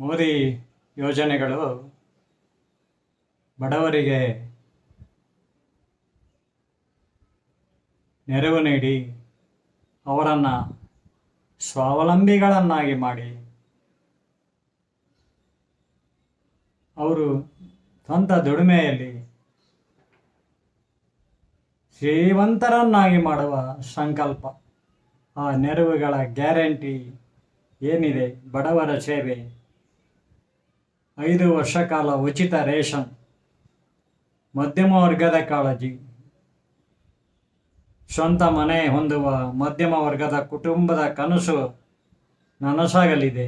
ಮೋದಿ ಯೋಜನೆಗಳು ಬಡವರಿಗೆ ನೆರವು ನೀಡಿ ಅವರನ್ನು ಸ್ವಾವಲಂಬಿಗಳನ್ನಾಗಿ ಮಾಡಿ ಅವರು ಸ್ವಂತ ದುಡಿಮೆಯಲ್ಲಿ ಶ್ರೀಮಂತರನ್ನಾಗಿ ಮಾಡುವ ಸಂಕಲ್ಪ. ಆ ನೆರವುಗಳ ಗ್ಯಾರಂಟಿ ಏನಿದೆ? ಬಡವರ ಸೇವೆ. ಐದು ವರ್ಷ ಕಾಲ ಉಚಿತ ರೇಷನ್, ಮಧ್ಯಮ ವರ್ಗದ ಕಾಳಜಿ, ಸ್ವಂತ ಮನೆ ಹೊಂದುವ ಮಧ್ಯಮ ವರ್ಗದ ಕುಟುಂಬದ ಕನಸು ನನಸಾಗಲಿದೆ.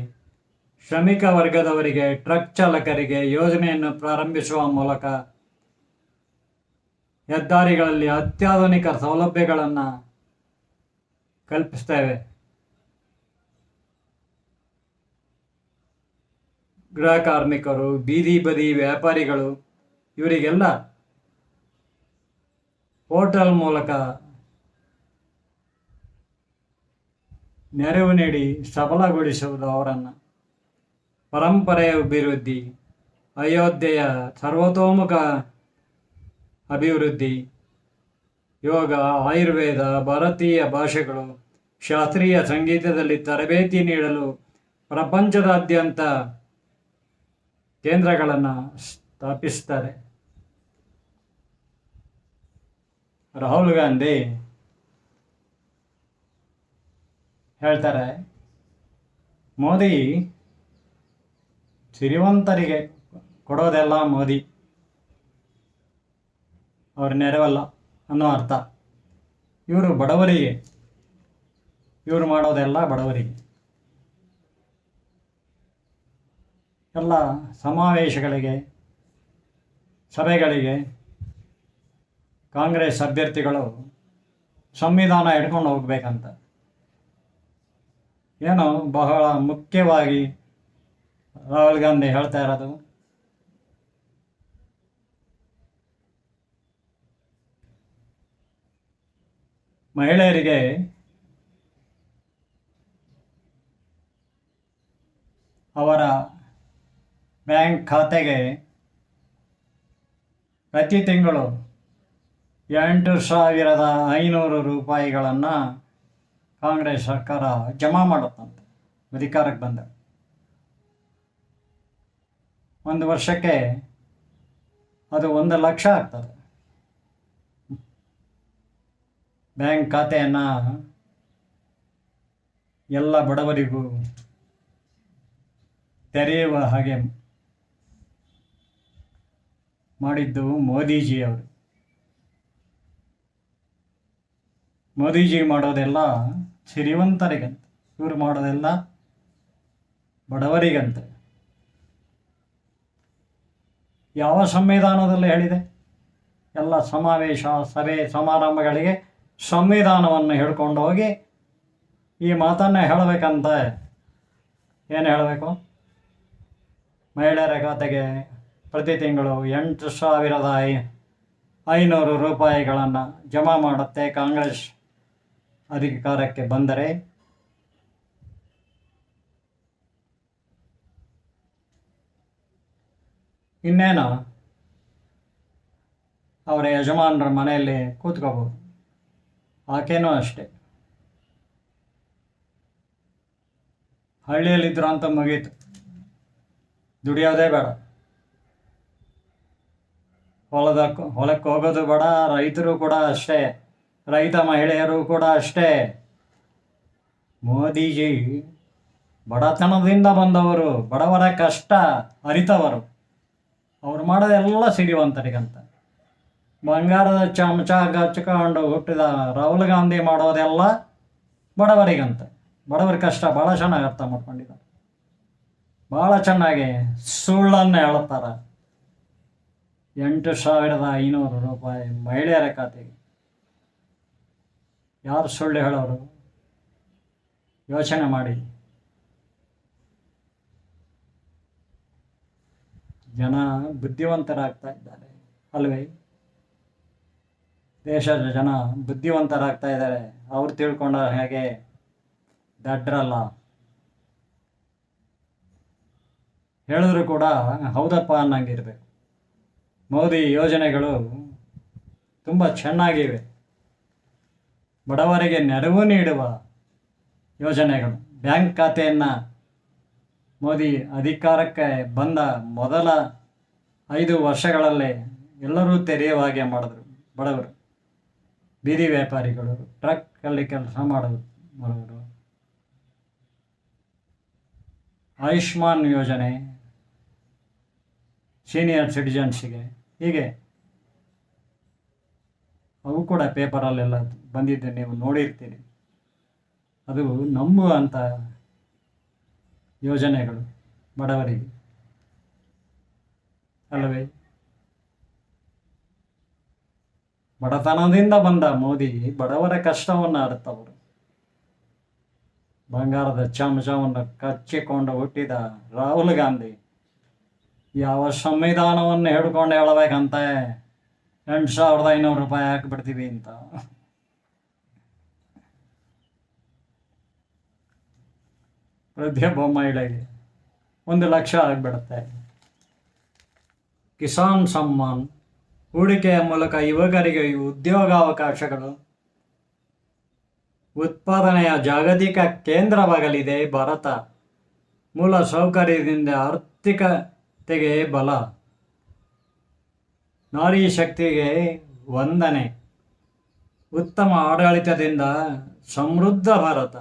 ಶ್ರಮಿಕ ವರ್ಗದವರಿಗೆ, ಟ್ರಕ್ ಚಾಲಕರಿಗೆ ಯೋಜನೆಯನ್ನು ಪ್ರಾರಂಭಿಸುವ ಮೂಲಕ ಹೆದ್ದಾರಿಗಳಲ್ಲಿ ಅತ್ಯಾಧುನಿಕ ಸೌಲಭ್ಯಗಳನ್ನು ಕಲ್ಪಿಸ್ತೇವೆ. ಗೃಹ ಕಾರ್ಮಿಕರು, ಬೀದಿ ಬದಿ ವ್ಯಾಪಾರಿಗಳು, ಇವರಿಗೆಲ್ಲ ಹೋಟೆಲ್ ಮೂಲಕ ನೆರವು ನೀಡಿ ಸಬಲಗೊಳಿಸುವುದು ಅವರನ್ನು. ಪರಂಪರೆಯ ಅಭಿವೃದ್ಧಿ, ಅಯೋಧ್ಯೆಯ ಸರ್ವತೋಮುಖ ಅಭಿವೃದ್ಧಿ, ಯೋಗ, ಆಯುರ್ವೇದ, ಭಾರತೀಯ ಭಾಷೆಗಳು, ಶಾಸ್ತ್ರೀಯ ಸಂಗೀತದಲ್ಲಿ ತರಬೇತಿ ನೀಡಲು ಪ್ರಪಂಚದಾದ್ಯಂತ ಕೇಂದ್ರಗಳನ್ನು ಸ್ಥಾಪಿಸ್ತಾರೆ. ರಾಹುಲ್ ಗಾಂಧಿ ಹೇಳ್ತಾರೆ, ಮೋದಿ ಸಿರಿವಂತರಿಗೆ ಕೊಡೋದೆಲ್ಲ ಮೋದಿ. ಅವ್ರ ನೆರವಲ್ಲ ಅನ್ನೋ ಅರ್ಥ. ಇವರು ಬಡವರಿಗೆ, ಇವರು ಮಾಡೋದೆಲ್ಲ ಬಡವರಿಗೆ. ಎಲ್ಲ ಸಮಾವೇಶಗಳಿಗೆ, ಸಭೆಗಳಿಗೆ ಕಾಂಗ್ರೆಸ್ ಅಭ್ಯರ್ಥಿಗಳು ಸಂವಿಧಾನ ಹಿಡ್ಕೊಂಡು ಹೋಗ್ಬೇಕಂತ. ಏನು ಬಹಳ ಮುಖ್ಯವಾಗಿ ರಾಹುಲ್ ಗಾಂಧಿ ಹೇಳ್ತಾ ಇರೋದು? ಮಹಿಳೆಯರಿಗೆ ಅವರ ಬ್ಯಾಂಕ್ ಖಾತೆಗೆ ಪ್ರತಿ ತಿಂಗಳು ಎಂಟು ಸಾವಿರದ ಐನೂರು ರೂಪಾಯಿಗಳನ್ನು ಕಾಂಗ್ರೆಸ್ ಸರ್ಕಾರ ಜಮಾ ಮಾಡುತ್ತಂತೆ. ಅಧಿಕಾರಕ್ಕೆ ಬಂದ. ಒಂದು ವರ್ಷಕ್ಕೆ ಅದು ಒಂದು ಲಕ್ಷ ಆಗ್ತದೆ. ಬ್ಯಾಂಕ್ ಖಾತೆಯನ್ನು ಎಲ್ಲ ಬಡವರಿಗೂ ತೆರೆಯುವ ಹಾಗೆ ಮಾಡಿದ್ದು ಮೋದಿಜಿಯವರು. ಮೋದಿಜಿ ಮಾಡೋದೆಲ್ಲ ಸಿರಿವಂತರಿಗಂತೆ ಇವರು ಮಾಡೋದೆಲ್ಲ ಬಡವರಿಗಂತೆ. ಯಾವ ಸಂವಿಧಾನದಲ್ಲಿ ಹೇಳಿದೆ? ಎಲ್ಲ ಸಮಾವೇಶ, ಸಭೆ, ಸಮಾರಂಭಗಳಿಗೆ ಸಂವಿಧಾನವನ್ನು ಹಿಡ್ಕೊಂಡು ಹೋಗಿ ಈ ಮಾತನ್ನು ಹೇಳಬೇಕಂತ. ಏನು ಹೇಳಬೇಕು? ಮಹಿಳೆಯರ ಖಾತೆಗೆ ಪ್ರತಿ ತಿಂಗಳು ಎಂಟು ಸಾವಿರದ ಐ ಐನೂರು ರೂಪಾಯಿಗಳನ್ನು ಜಮಾ ಮಾಡುತ್ತೆ ಕಾಂಗ್ರೆಸ್ ಅಧಿಕಾರಕ್ಕೆ ಬಂದರೆ. ಇನ್ನೇನು? ಅವರ ಯಜಮಾನರ ಮನೆಯಲ್ಲಿ ಕೂತ್ಕೋಬೋದು. ಆಕೆನೂ ಅಷ್ಟೇ. ಹಳ್ಳಿಯಲ್ಲಿದ್ದರು ಅಂತ ಮುಗೀತು. ದುಡಿಯೋದೇ ಬೇಡ. ಹೊಲದ ಹೊಲಕ್ಕೆ ಹೋಗೋದು ಬೇಡ, ರೈತರು ಕೂಡ ಅಷ್ಟೇ, ರೈತ ಮಹಿಳೆಯರು ಕೂಡ ಅಷ್ಟೇ. ಮೋದಿಜಿ, ಬಡತನದಿಂದ ಬಂದವರು, ಬಡವರ ಕಷ್ಟ ಅರಿತವರು. ಅವ್ರು ಮಾಡೋದೆಲ್ಲ ಸಿರಿವಂತರಿಗಂತ ಬಂಗಾರದ ಚಮಚ ಗಚ್ಕೊಂಡು ಹುಟ್ಟಿದ ರಾಹುಲ್ ಗಾಂಧಿ ಮಾಡೋದೆಲ್ಲ ಬಡವರಿಗಂತ. ಬಡವರ ಕಷ್ಟ ಭಾಳ ಚೆನ್ನಾಗಿ ಅರ್ಥ ಮಾಡ್ಕೊಂಡಿದ್ದಾರೆ. ಭಾಳ ಚೆನ್ನಾಗಿ ಸುಳ್ಳನ್ನು ಹೇಳುತ್ತಾರೆ ಎಂಟು ಸಾವಿರದ ಐನೂರು ರೂಪಾಯಿ ಮಹಿಳೆಯರ ಖಾತೆಗೆ. ಯಾರು ಸುಳ್ಳು ಹೇಳೋರು? ಯೋಚನೆ ಮಾಡಿ. ಜನ ಬುದ್ಧಿವಂತರಾಗ್ತಾ ಇದ್ದಾರೆ. ಅಲ್ವೇ? ದೇಶದ ಜನ ಬುದ್ಧಿವಂತರಾಗ್ತಾ ಇದ್ದಾರೆ. ಅವ್ರು ತಿಳ್ಕೊಂಡ ಹಾಗೆ ದಡ್ರಲ್ಲ. ಹೇಳಿದ್ರು ಕೂಡ ಹೌದಪ್ಪ ಅನ್ನಂಗಿರ್ಬೇಕು. ಮೋದಿ ಯೋಜನೆಗಳು ತುಂಬ ಚೆನ್ನಾಗಿವೆ. ಬಡವರಿಗೆ ನೆರವು ನೀಡುವ ಯೋಜನೆಗಳು. ಬ್ಯಾಂಕ್ ಖಾತೆಯನ್ನು ಮೋದಿ ಅಧಿಕಾರಕ್ಕೆ ಬಂದ ಮೊದಲ ಐದು ವರ್ಷಗಳಲ್ಲೇ ಎಲ್ಲರೂ ತೆರೆಯುವ ಹಾಗೆ ಮಾಡಿದ್ರು. ಬಡವರು, ಬೀದಿ ವ್ಯಾಪಾರಿಗಳು ಟ್ರಕ್ಕಲ್ಲಿ ಕೆಲಸ ಮಾಡೋರು ಮಾಡೋರು ಆಯುಷ್ಮಾನ್ ಯೋಜನೆ, ಸೀನಿಯರ್ ಸಿಟಿಜನ್ಸಿಗೆ ಹೀಗೆ. ಅವು ಕೂಡ ಪೇಪರಲ್ಲೆಲ್ಲ ಬಂದಿದ್ದೆ ನೀವು ನೋಡಿರ್ತೀರಿ. ಅದು ನಂಬುವಂಥ ಯೋಜನೆಗಳು ಬಡವರಿಗೆ. ಅಲ್ಲವೇ? ಬಡತನದಿಂದ ಬಂದ ಮೋದಿ ಬಡವರ ಕಷ್ಟವನ್ನು ಅರ್ಥವರು ಬಂಗಾರದ ಚಮಚವನ್ನು ಕಚ್ಚಿಕೊಂಡು ಹುಟ್ಟಿದ ರಾಹುಲ್ ಗಾಂಧಿ. ಯಾವ ಸಂವಿಧಾನವನ್ನು ಹಿಡ್ಕೊಂಡು ಹೇಳಬೇಕಂತ? ಎಂಟು ಸಾವಿರದ ಐನೂರು ರೂಪಾಯಿ ಹಾಕಿಬಿಡ್ತೀವಿ ಅಂತ. ಪ್ರತಿಯೊಬ್ಬ ಮಹಿಳೆಗೆ ಒಂದು ಲಕ್ಷ ಆಗಿಬಿಡುತ್ತೆ. ಕಿಸಾನ್ ಸಮ್ಮಾನ್. ಹೂಡಿಕೆಯ ಮೂಲಕ ಯುವಕರಿಗೆ ಉದ್ಯೋಗಾವಕಾಶಗಳು. ಉತ್ಪಾದನೆಯ ಜಾಗತಿಕ ಕೇಂದ್ರವಾಗಲಿದೆ ಭಾರತ. ಮೂಲ ಸೌಕರ್ಯದಿಂದ ಆರ್ಥಿಕತೆಗೆ ಬಲ. ನಾರಿ ಶಕ್ತಿಗೆ ವಂದನೆ. ಉತ್ತಮ ಆಡಳಿತದಿಂದ ಸಮೃದ್ಧ ಭಾರತ.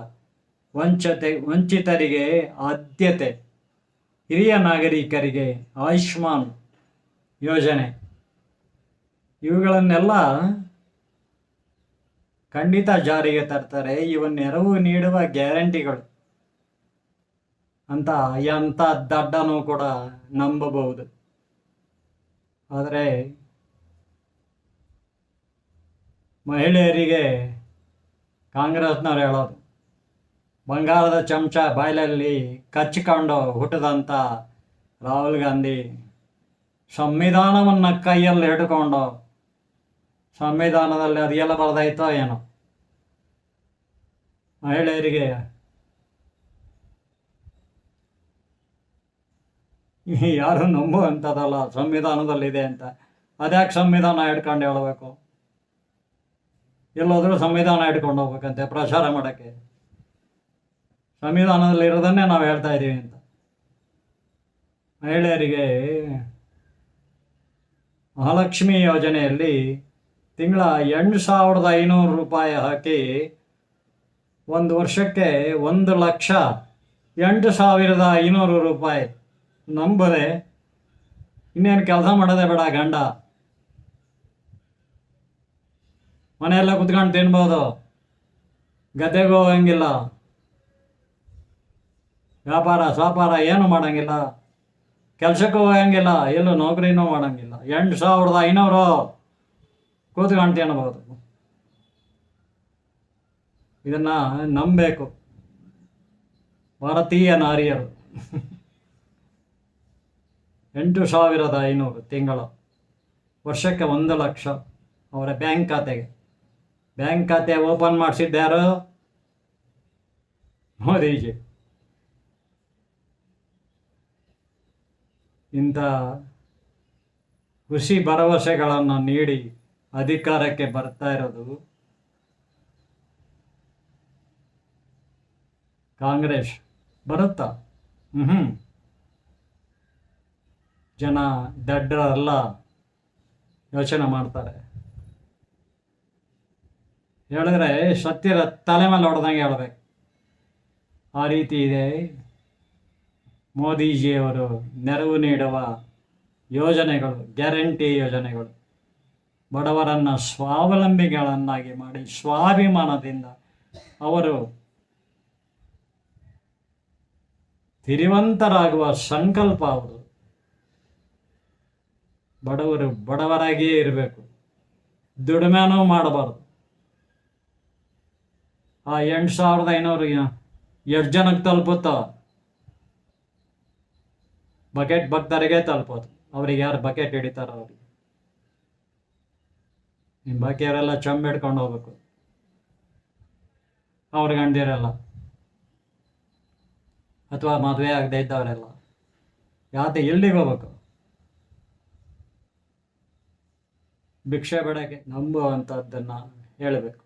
ವಂಚತೆ, ವಂಚಿತರಿಗೆ ಆದ್ಯತೆ. ಹಿರಿಯ ನಾಗರಿಕರಿಗೆ ಆಯುಷ್ಮಾನ್ ಯೋಜನೆ. ಇವುಗಳನ್ನೆಲ್ಲ ಖಂಡಿತ ಜಾರಿಗೆ ತರ್ತಾರೆ. ಇವನ್ನೆರವು ನೆರವು ನೀಡುವ ಗ್ಯಾರಂಟಿಗಳು. ಅಂತ ಎಂಥ ದಡ್ಡನೂ ಕೂಡ ನಂಬಬಹುದು. ಆದರೆ ಮಹಿಳೆಯರಿಗೆ ಕಾಂಗ್ರೆಸ್ನವ್ರು ಹೇಳೋದು, ಬಂಗಾರದ ಚಮಚ ಬಾಯಲಲ್ಲಿ ಕಚ್ಚಿಕೊಂಡು ಹುಟ್ಟಿದಂಥ ರಾಹುಲ್ ಗಾಂಧಿ ಸಂವಿಧಾನವನ್ನು ಕೈಯಲ್ಲಿ ಹಿಡ್ಕೊಂಡು, ಸಂವಿಧಾನದಲ್ಲಿ ಅದೆಲ್ಲ ಬರೆದಾಯ್ತೋ ಏನೋ. ಮಹಿಳೆಯರಿಗೆ ಯಾರು ನಂಬುವಂಥದ್ದಲ್ಲ ಸಂವಿಧಾನದಲ್ಲಿದೆ ಅಂತ. ಅದ್ಯಾಕೆ ಸಂವಿಧಾನ ಹಿಡ್ಕೊಂಡು ಹೇಳಬೇಕು? ಎಲ್ಲೋದ್ರೂ ಸಂವಿಧಾನ ಹಿಡ್ಕೊಂಡು ಹೋಗ್ಬೇಕಂತೆ, ಪ್ರಚಾರ ಮಾಡೋಕ್ಕೆ. ಸಂವಿಧಾನದಲ್ಲಿ ಇರೋದನ್ನೇ ನಾವು ಹೇಳ್ತಾ ಇದ್ದೀವಿ ಅಂತ. ಮಹಿಳೆಯರಿಗೆ ಮಹಾಲಕ್ಷ್ಮಿ ಯೋಜನೆಯಲ್ಲಿ ತಿಂಗಳ ಎಂಟು ಸಾವಿರದ ಐನೂರು ರೂಪಾಯಿ ಹಾಕಿ ಒಂದು ವರ್ಷಕ್ಕೆ ಒಂದು ಲಕ್ಷ ಎಂಟು ಸಾವಿರದ ಐನೂರು ರೂಪಾಯಿ. ನಂಬದೆ, ಇನ್ನೇನು ಕೆಲಸ ಮಾಡೋದೇ ಬೇಡ, ಗಂಡ. ಮನೆಯೆಲ್ಲ ಕುತ್ಕೊಂಡು ತಿನ್ಬೋದು. ಗದ್ದೆಗೂ ಹೋಗಂಗಿಲ್ಲ. ವ್ಯಾಪಾರ ಸ್ವಾಪಾರ ಏನು ಮಾಡೋಂಗಿಲ್ಲ. ಕೆಲಸಕ್ಕೂ ಹೋಗಂಗಿಲ್ಲ, ಎಲ್ಲೂ ನೌಕರಿನೂ ಮಾಡಂಗಿಲ್ಲ. ಎಂಟು ಸಾವಿರದ ಐನೂರು ಕೂತ್ಕೊಂಡು ತಿನ್ಬೋದು. ಇದನ್ನು ನಂಬಬೇಕು. ಭಾರತೀಯ ನಾರಿಯರು. ಎಂಟು ಸಾವಿರದ ಐನೂರು ತಿಂಗಳು ವರ್ಷಕ್ಕೆ ಒಂದು ಲಕ್ಷ ಅವರ ಬ್ಯಾಂಕ್ ಖಾತೆಗೆ. ಬ್ಯಾಂಕ್ ಖಾತೆ ಓಪನ್ ಮಾಡಿಸಿದ್ದಾರು ಮೋದಿಜಿ. ಇಂಥ ಕೃಷಿ ಭರವಸೆಗಳನ್ನು ನೀಡಿ ಅಧಿಕಾರಕ್ಕೆ ಬರ್ತಾ ಇರೋದು ಕಾಂಗ್ರೆಸ್ ಬರುತ್ತಾ? ಹ್ಞೂ ಜನ ದಡ್ಡರೆಲ್ಲ ಯೋಚನೆ ಮಾಡ್ತಾರೆ. ಹೇಳಿದ್ರೆ ಸತ್ಯರ ತಲೆ ಮೇಲೆ ಹೊಡೆದಂಗೆ ಹೇಳ್ಬೇಕು. ಆ ರೀತಿ ಇದೆ. ಮೋದಿಜಿಯವರು ನೆರವು ನೀಡುವ ಯೋಜನೆಗಳು, ಗ್ಯಾರಂಟಿ ಯೋಜನೆಗಳು, ಬಡವರನ್ನು ಸ್ವಾವಲಂಬಿಗಳನ್ನಾಗಿ ಮಾಡಿ ಸ್ವಾಭಿಮಾನದಿಂದ ಅವರು ತಿರಿವಂತರಾಗುವ ಸಂಕಲ್ಪ ಅವರು ಬಡವರು ಬಡವರಾಗಿಯೇ ಇರಬೇಕು. ದುಡಿಮೆನೂ ಮಾಡಬಾರ್ದು. ಆ ಎಂಟು ಸಾವಿರದ ಐನೂರು ಎಷ್ಟು ಜನಕ್ಕೆ ತಲುಪುತ್ತ? ಬಕೆಟ್ ಭಕ್ತರಿಗೆ ತಲುಪೋದು. ಅವ್ರಿಗೆ ಯಾರು ಬಕೆಟ್ ಹಿಡಿತಾರ ಅವ್ರಿಗೆ. ನಿಮ್ಮ ಬಾಕಿಯವರೆಲ್ಲ ಚಂಬ ಹಿಡ್ಕೊಂಡು ಹೋಗ್ಬೇಕು. ಅವ್ರ ಗಂಡಿರಲ್ಲ. ಅಥವಾ ಮದುವೆ ಆಗದೆ ಇದ್ದವರೆಲ್ಲ. ಯಾತ ಎಲ್ಲಿಗೆ ಹೋಗ್ಬೇಕು? ಭಿಕ್ಷೆ ಬೇಡಕ್ಕೆ ನಂಬುವಂಥದ್ದನ್ನು ಹೇಳಬೇಕು.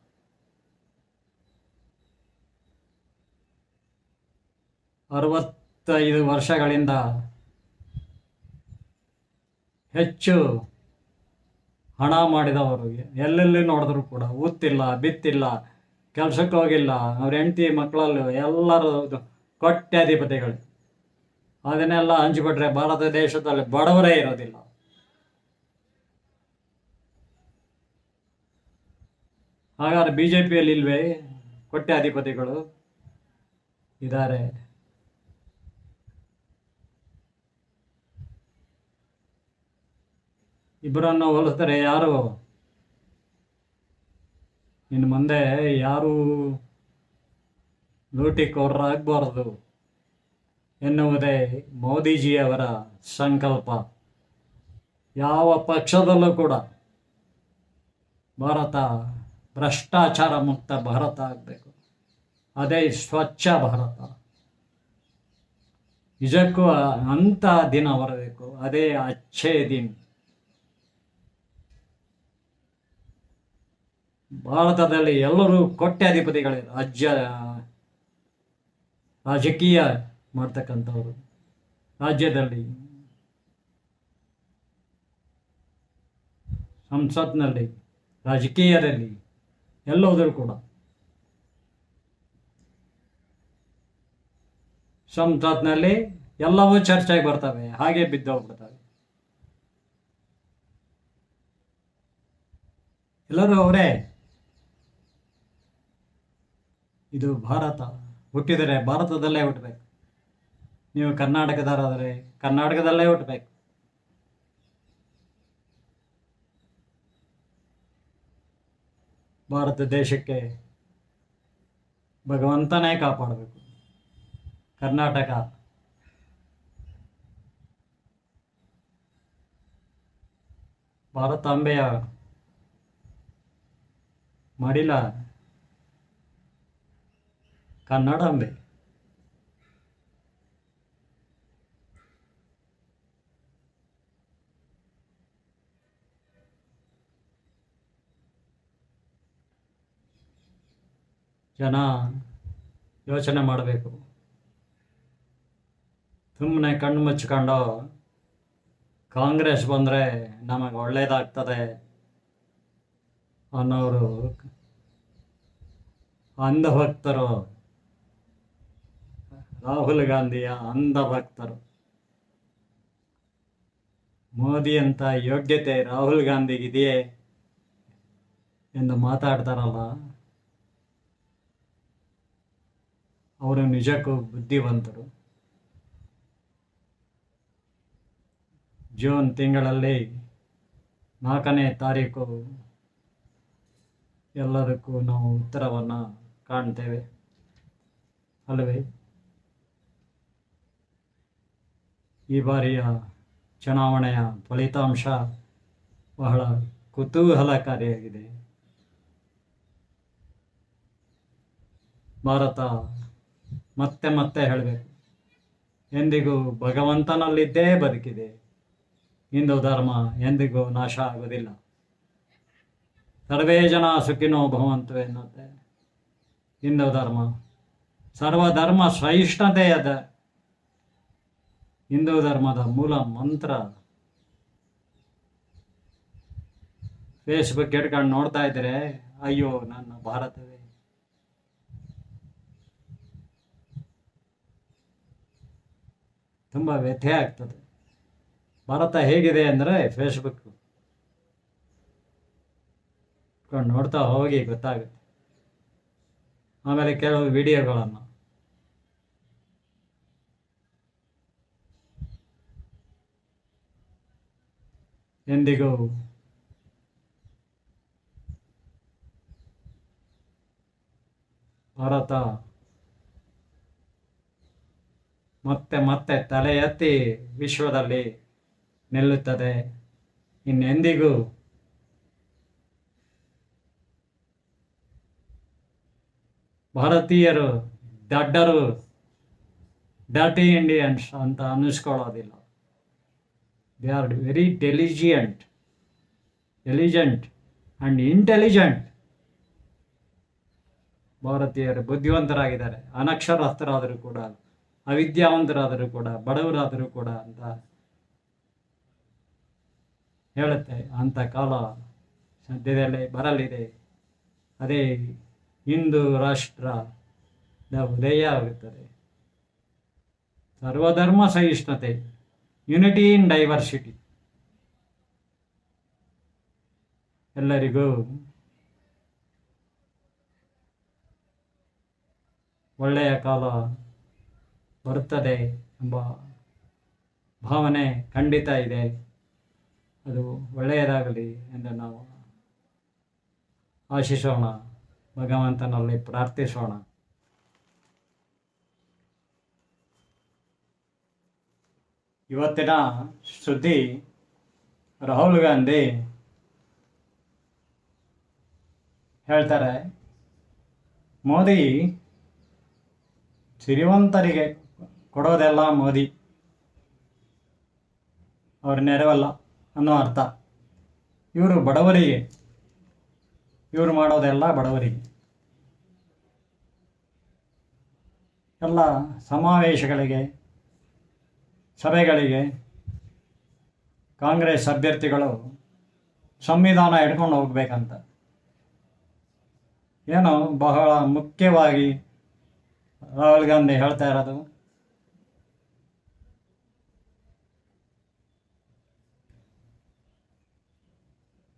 ಅರವತ್ತೈದು ವರ್ಷಗಳಿಂದ ಹೆಚ್ಚು ಹಣ ಮಾಡಿದವರು ಎಲ್ಲೆಲ್ಲಿ ನೋಡಿದ್ರು ಕೂಡ ಊತ್ತಿಲ್ಲ ಬಿತ್ತಿಲ್ಲ, ಕೆಲಸಕ್ಕೆ ಹೋಗಿಲ್ಲ. ಅವ್ರ ಹೆಂಡತಿ ಮಕ್ಕಳಲ್ಲೂ ಎಲ್ಲರೂ ಕೊಟ್ಟಾಧಿಪತಿಗಳು ಅದನ್ನೆಲ್ಲ ಹಂಚಿಕೊಟ್ರೆ ಭಾರತ ದೇಶದಲ್ಲಿ ಬಡವರೇ ಇರೋದಿಲ್ಲ. ಹಾಗಾದ್ರೆ ಬಿ ಜೆ ಪಿಯಲ್ಲಿ ಇಲ್ವೇ ಕೋಟ್ಯಾಧಿಪತಿಗಳು ಇದ್ದಾರೆ? ಇಬ್ಬರನ್ನು ಹೋಲಿಸ್ತಾರೆ ಯಾರು? ಇನ್ನು ಮುಂದೆ ಯಾರು ಲೂಟಿಕೋರರಾಗಬಾರದು ಎನ್ನುವುದೇ ಮೋದಿಜಿಯವರ ಸಂಕಲ್ಪ. ಯಾವ ಪಕ್ಷದಲ್ಲೂ ಕೂಡ ಭಾರತ ಭ್ರಷ್ಟಾಚಾರ ಮುಕ್ತ ಭಾರತ ಆಗಬೇಕು. ಅದೇ ಸ್ವಚ್ಛ ಭಾರತ. ನಿಜಕ್ಕೂ ಅಂಥ ದಿನ ಬರಬೇಕು. ಅದೇ ಅಚ್ಚೇ ದಿನ. ಭಾರತದಲ್ಲಿ ಎಲ್ಲರೂ ಕೋಟ್ಯಾಧಿಪತಿಗಳೇ ರಾಜ್ಯ ರಾಜಕೀಯ ಮಾಡ್ತಕ್ಕಂಥವ್ರು ರಾಜ್ಯದಲ್ಲಿ. ಸಂಸತ್ನಲ್ಲಿ, ರಾಜಕೀಯದಲ್ಲಿ. ಎಲ್ಲೋದರೂ ಕೂಡ. ಸಂಸತ್ನಲ್ಲಿ ಎಲ್ಲವೂ ಚರ್ಚೆಗೆ ಬರ್ತವೆ, ಹಾಗೆ ಬಿದ್ದೋಗ್ಬಿಡ್ತವೆ ಎಲ್ಲರೂ ಅವರೇ, ಇದು ಭಾರತ. ಹುಟ್ಟಿದರೆ ಭಾರತದಲ್ಲೇ ಹುಟ್ಟಬೇಕು ನೀವು ಕರ್ನಾಟಕದವರಾದರೆ ಕರ್ನಾಟಕದಲ್ಲೇ ಹುಟ್ಟಬೇಕು ಭಾರತ ದೇಶಕ್ಕೆ ಭಗವಂತನೇ ಕಾಪಾಡಬೇಕು. ಕರ್ನಾಟಕ. ಭಾರತಾಂಬೆಯ ಮಡಿಲ ಕನ್ನಡಾಂಬೆ ಜನ ಯೋಚನೆ ಮಾಡಬೇಕು. ಸುಮ್ಮನೆ ಕಣ್ಣು ಮುಚ್ಕೊಂಡು ಕಾಂಗ್ರೆಸ್ ಬಂದರೆ ನಮಗೆ ಒಳ್ಳೇದಾಗ್ತದೆ ಅನ್ನೋರು ಅಂಧಭಕ್ತರು. ರಾಹುಲ್ ಗಾಂಧಿಯ ಅಂಧಭಕ್ತರು. ಮೋದಿ ಅಂತ ಯೋಗ್ಯತೆ ರಾಹುಲ್ ಗಾಂಧಿಗಿದೆಯೇ ಎಂದು ಮಾತಾಡ್ತಾರಲ್ಲ. ಅವರು ನಿಜಕ್ಕೂ ಬುದ್ಧಿವಂತರು. ಜೂನ್ ತಿಂಗಳಲ್ಲಿ ನಾಲ್ಕನೇ ತಾರೀಕು ಎಲ್ಲದಕ್ಕೂ ನಾವು ಉತ್ತರವನ್ನು ಕಾಣ್ತೇವೆ. ಅಲ್ಲವೇ? ಈ ಬಾರಿಯ ಚುನಾವಣೆಯ ಫಲಿತಾಂಶ ಬಹಳ ಕುತೂಹಲಕಾರಿಯಾಗಿದೆ. ಭಾರತ ಮತ್ತೆ ಮತ್ತೆ ಹೇಳಬೇಕು. ಎಂದಿಗೂ ಭಗವಂತನಲ್ಲಿದ್ದೇ ಬದುಕಿದೆ. ಹಿಂದೂ ಧರ್ಮ ಎಂದಿಗೂ ನಾಶ ಆಗೋದಿಲ್ಲ. ಸರ್ವೇ ಜನ ಸುಖಿನೋ ಭವಂತು ಎನ್ನುತ್ತೆ. ಹಿಂದೂ ಧರ್ಮ. ಸರ್ವಧರ್ಮ ಸಹಿಷ್ಣತೆಯದ ಹಿಂದೂ ಧರ್ಮದ ಮೂಲ ಮಂತ್ರ. ಫೇಸ್ಬುಕ್ ಇಟ್ಕೊಂಡು ನೋಡ್ತಾ ಇದ್ರೆ, ಅಯ್ಯೋ, ನನ್ನ ಭಾರತವೇ ತುಂಬ ವ್ಯಥೆ ಆಗ್ತದೆ. ಭಾರತ ಹೇಗಿದೆ ಅಂದರೆ ಫೇಸ್ಬುಕ್ ನೋಡ್ತಾ ಹೋಗಿ ಗೊತ್ತಾಗುತ್ತೆ. ಆಮೇಲೆ ಕೆಲವು ವಿಡಿಯೋಗಳನ್ನು. ಎಂದಿಗೂ ಭಾರತ ಮತ್ತೆ ಮತ್ತೆ ತಲೆ ಎತ್ತಿ ವಿಶ್ವದಲ್ಲಿ ನಿಲ್ಲುತ್ತದೆ. ಇನ್ನೆಂದಿಗೂ ಭಾರತೀಯರು ದಡ್ಡರು ಡರ್ಟಿ ಇಂಡಿಯನ್ಸ್ ಅಂತ ಅನ್ನಿಸ್ಕೊಳ್ಳೋದಿಲ್ಲ. They are very diligent elegant and intelligent ಭಾರತೀಯರು ಬುದ್ಧಿವಂತರಾಗಿದ್ದಾರೆ, ಅನಕ್ಷರಸ್ಥರಾದರೂ ಕೂಡ. ಅವಿದ್ಯಾವಂತರಾದರೂ ಕೂಡ, ಬಡವರಾದರೂ ಕೂಡ ಅಂತ ಹೇಳುತ್ತೆ. ಅಂಥ ಕಾಲ ಸದ್ಯದಲ್ಲೇ ಬರಲಿದೆ. ಅದೇ ಹಿಂದೂ ರಾಷ್ಟ್ರದ ಉದಯ ಆಗುತ್ತದೆ. ಸರ್ವಧರ್ಮ ಸಹಿಷ್ಣುತೆ ಯುನಿಟಿ ಇನ್ ಡೈವರ್ಸಿಟಿ ಎಲ್ಲರಿಗೂ ಒಳ್ಳೆಯ ಕಾಲ ಬರುತ್ತದೆ ಎಂಬ ಭಾವನೆ ಖಂಡಿತ ಇದೆ. ಅದು ಒಳ್ಳೆಯದಾಗಲಿ ಎಂದು ನಾವು ಆಶಿಸೋಣ. ಭಗವಂತನಲ್ಲಿ ಪ್ರಾರ್ಥಿಸೋಣ. ಇವತ್ತಿನ ಸುದ್ದಿ ರಾಹುಲ್ ಗಾಂಧಿ ಹೇಳ್ತಾರೆ, ಮೋದಿ, ಸಿರಿವಂತರಿಗೆ ಕೊಡೋದೆಲ್ಲ ಮೋದಿ. ಅವ್ರ ನೆರವಲ್ಲ ಅನ್ನೋ ಅರ್ಥ. ಇವರು ಬಡವರಿಗೆ, ಇವರು ಮಾಡೋದೆಲ್ಲ ಬಡವರಿಗೆ. ಎಲ್ಲ ಸಮಾವೇಶಗಳಿಗೆ, ಸಭೆಗಳಿಗೆ ಕಾಂಗ್ರೆಸ್ ಅಭ್ಯರ್ಥಿಗಳು ಸಂವಿಧಾನ ಹಿಡ್ಕೊಂಡು ಹೋಗ್ಬೇಕಂತ. ಏನು ಬಹಳ ಮುಖ್ಯವಾಗಿ ರಾಹುಲ್ ಗಾಂಧಿ ಹೇಳ್ತಾ ಇರೋದು?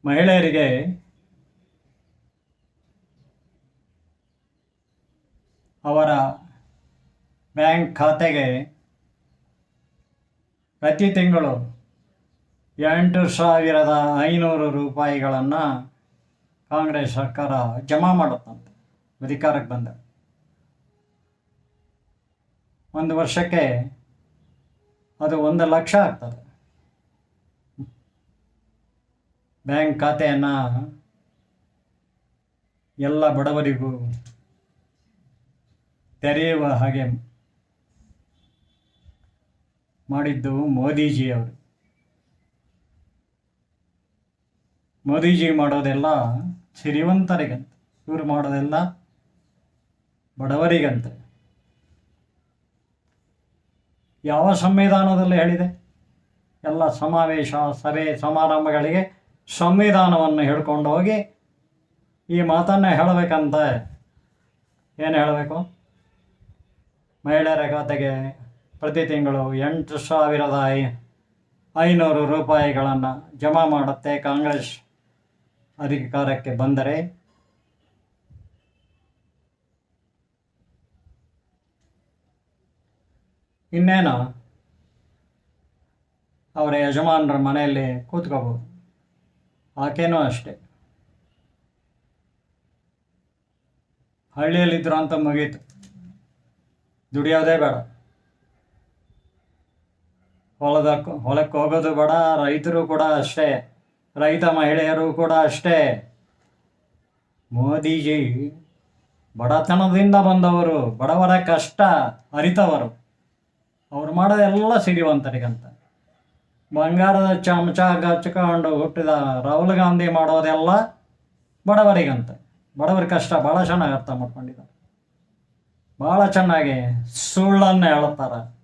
ಮಹಿಳೆಯರಿಗೆ ಅವರ ಬ್ಯಾಂಕ್ ಖಾತೆಗೆ ಪ್ರತಿ ತಿಂಗಳು ಎಂಟು ಸಾವಿರದ ಐನೂರು ರೂಪಾಯಿಗಳನ್ನು ಕಾಂಗ್ರೆಸ್ ಸರ್ಕಾರ ಜಮಾ ಮಾಡುತ್ತಂತೆ, ಅಧಿಕಾರಕ್ಕೆ ಬಂದ. ಒಂದು ವರ್ಷಕ್ಕೆ ಅದು ಒಂದು ಲಕ್ಷ ಆಗ್ತದೆ. ಬ್ಯಾಂಕ್ ಖಾತೆಯನ್ನು ಎಲ್ಲ ಬಡವರಿಗೂ ತೆರೆಯುವ ಹಾಗೆ ಮಾಡಿದ್ದು ಮೋದಿಜಿಯವರು. ಮೋದಿಜಿ ಮಾಡೋದೆಲ್ಲ ಸಿರಿವಂತರಿಗಂತ ಇವರು ಮಾಡೋದೆಲ್ಲ ಬಡವರಿಗಂತ. ಯಾವ ಸಂವಿಧಾನದಲ್ಲಿ ಹೇಳಿದೆ? ಎಲ್ಲ ಸಮಾವೇಶ, ಸಭೆ, ಸಮಾರಂಭಗಳಿಗೆ ಸಂವಿಧಾನವನ್ನು ಹಿಡ್ಕೊಂಡು ಹೋಗಿ ಈ ಮಾತನ್ನು ಹೇಳಬೇಕಂತ ಏನು ಹೇಳಬೇಕು? ಮಹಿಳೆಯರ ಖಾತೆಗೆ ಪ್ರತಿ ತಿಂಗಳು ಎಂಟು ಸಾವಿರದ ಐ ಐನೂರು ರೂಪಾಯಿಗಳನ್ನು ಜಮಾ ಮಾಡುತ್ತೆ ಕಾಂಗ್ರೆಸ್ ಅಧಿಕಾರಕ್ಕೆ ಬಂದರೆ. ಇನ್ನೇನು? ಅವರ ಯಜಮಾನರ ಮನೆಯಲ್ಲಿ ಕೂತ್ಕೋಬೋದು. ಆಕೆನೂ ಅಷ್ಟೇ. ಹಳ್ಳಿಯಲ್ಲಿದ್ರು ಅಂತ ಮುಗೀತು. ದುಡಿಯೋದೇ ಬೇಡ. ಹೊಲದ ಹೊಲಕ್ಕೆ ಹೋಗೋದು ಬೇಡ, ರೈತರು ಕೂಡ ಅಷ್ಟೇ. ರೈತ ಮಹಿಳೆಯರು ಕೂಡ ಅಷ್ಟೇ. ಮೋದಿಜಿ, ಬಡತನದಿಂದ ಬಂದವರು, ಬಡವರ ಕಷ್ಟ ಅರಿತವರು. ಅವ್ರು ಮಾಡೋದೆಲ್ಲ ಸಿರಿವಂತರಿಗಂತ ಬಂಗಾರದ ಚಮಚ ಗಚ್ಕೊಂಡು ಹುಟ್ಟಿದ ರಾಹುಲ್ ಗಾಂಧಿ ಮಾಡೋದೆಲ್ಲ ಬಡವರಿಗಂತ. ಬಡವರ ಕಷ್ಟ ಭಾಳ ಚೆನ್ನಾಗಿ ಅರ್ಥ ಮಾಡ್ಕೊಂಡಿದ್ದಾರೆ. ಭಾಳ ಚೆನ್ನಾಗಿ ಸುಳ್ಳನ್ನು ಹೇಳ್ತಾರೆ.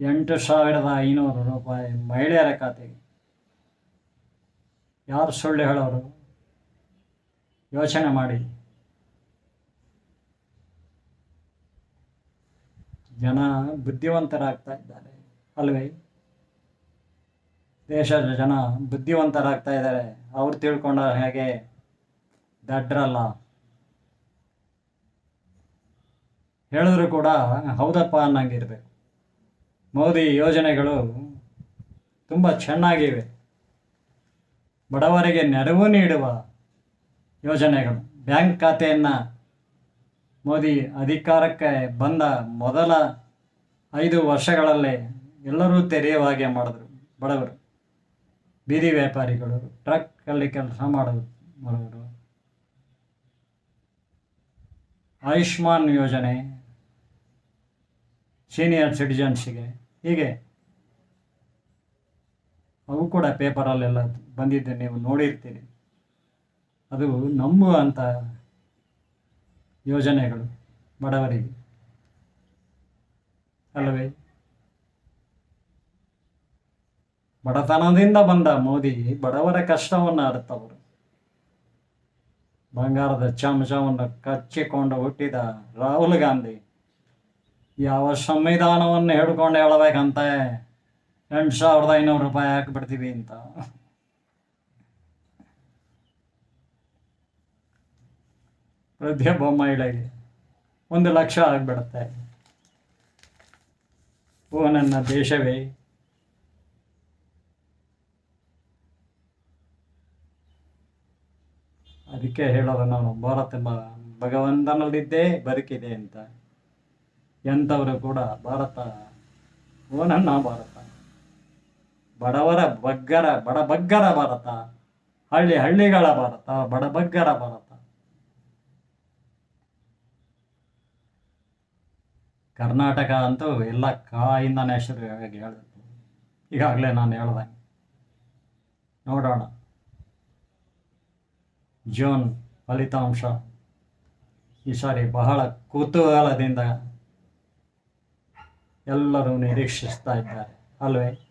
ಎಂಟು ಸಾವಿರದ ಐನೂರು ರೂಪಾಯಿ ಮಹಿಳೆಯರ ಖಾತೆಗೆ. ಯಾರು ಸುಳ್ಳು ಹೇಳೋರು? ಯೋಚನೆ ಮಾಡಿ. ಜನ ಬುದ್ಧಿವಂತರಾಗ್ತಾ ಇದ್ದಾರೆ. ಅಲ್ವೇ? ದೇಶದ ಜನ ಬುದ್ಧಿವಂತರಾಗ್ತಾ ಇದ್ದಾರೆ ಅವ್ರು ತಿಳ್ಕೊಂಡ ಹಾಗೆ ದಡ್ರಲ್ಲ. ಹೇಳಿದ್ರು ಕೂಡ ಹೌದಪ್ಪ ಅನ್ನಂಗಿರ್ಬೇಕು. ಮೋದಿ ಯೋಜನೆಗಳು ತುಂಬ ಚೆನ್ನಾಗಿವೆ. ಬಡವರಿಗೆ ನೆರವು ನೀಡುವ ಯೋಜನೆಗಳು. ಬ್ಯಾಂಕ್ ಖಾತೆಯನ್ನು ಮೋದಿ ಅಧಿಕಾರಕ್ಕೆ ಬಂದ ಮೊದಲ ಐದು ವರ್ಷಗಳಲ್ಲೇ ಎಲ್ಲರೂ ತೆರೆಯುವ ಹಾಗೆ ಮಾಡಿದ್ರು ಬಡವರು. ಬೀದಿ ವ್ಯಾಪಾರಿಗಳು, ಟ್ರಕ್ಕಲ್ಲಿ ಕೆಲಸ ಮಾಡೋದು ಮಾಡೋರು ಆಯುಷ್ಮಾನ್ ಯೋಜನೆ, ಸೀನಿಯರ್ ಸಿಟಿಜನ್ಸಿಗೆ. ಹೀಗೆ ಅವು ಕೂಡ ಪೇಪರಲ್ಲೆಲ್ಲ ಬಂದಿದ್ದೆ, ನೀವು ನೋಡಿರ್ತೀರಿ. ಅದು ನಂಬುವಂಥ ಯೋಜನೆಗಳು ಬಡವರಿಗೆ. ಅಲ್ಲವೇ? ಬಡತನದಿಂದ ಬಂದ ಮೋದಿ ಬಡವರ ಕಷ್ಟವನ್ನು ಅರ್ಥವರು ಬಂಗಾರದ ಚಮಚವನ್ನು ಕಚ್ಚಿಕೊಂಡು ಹುಟ್ಟಿದ ರಾಹುಲ್ ಗಾಂಧಿ ಯಾವ ಸಂವಿಧಾನವನ್ನು ಹಿಡ್ಕೊಂಡು ಹೇಳಬೇಕಂತ? ಎಂಟು ಸಾವಿರದ ಐನೂರು ರೂಪಾಯಿ ಹಾಕಿಬಿಡ್ತೀವಿ ಅಂತ. ಪ್ರತಿಯೊಬ್ಬ ಮಹಿಳೆಗೆ ಒಂದು ಲಕ್ಷ ಆಗಿಬಿಡುತ್ತೆ. ಓ ನನ್ನ ದೇಶವೇ. ಅದಕ್ಕೆ ಹೇಳೋದು ನಾನು, ಭಾರತ ಭಗವಂತನಲ್ಲಿದ್ದೇ ಬದುಕಿದೆ ಅಂತ. ಎಂಥವರು ಕೂಡ ಭಾರತ, ಓ ನನ್ನ ಭಾರತ. ಬಡವರ ಬಗ್ಗರ ಬಡಬಗ್ಗರ ಭಾರತ. ಹಳ್ಳಿ ಹಳ್ಳಿಗಳ ಭಾರತ ಬಡಬಗ್ಗರ ಭಾರತ. ಕರ್ನಾಟಕ ಅಂತೂ ಎಲ್ಲ ಕಾಯಿಂದನೇ ಹೆಸರು ಹೇಳಿದ್ರು ಈಗಾಗಲೇ ನಾನು ಹೇಳ್ದೆ. ನೋಡೋಣ. ಜೂನ್ ಫಲಿತಾಂಶ. ಈ ಸಾರಿ ಬಹಳ ಕುತೂಹಲದಿಂದ ಎಲ್ಲರೂ ನಿರೀಕ್ಷಿಸ್ತಾ ಇದ್ದಾರೆ. ಅಲ್ವೇ?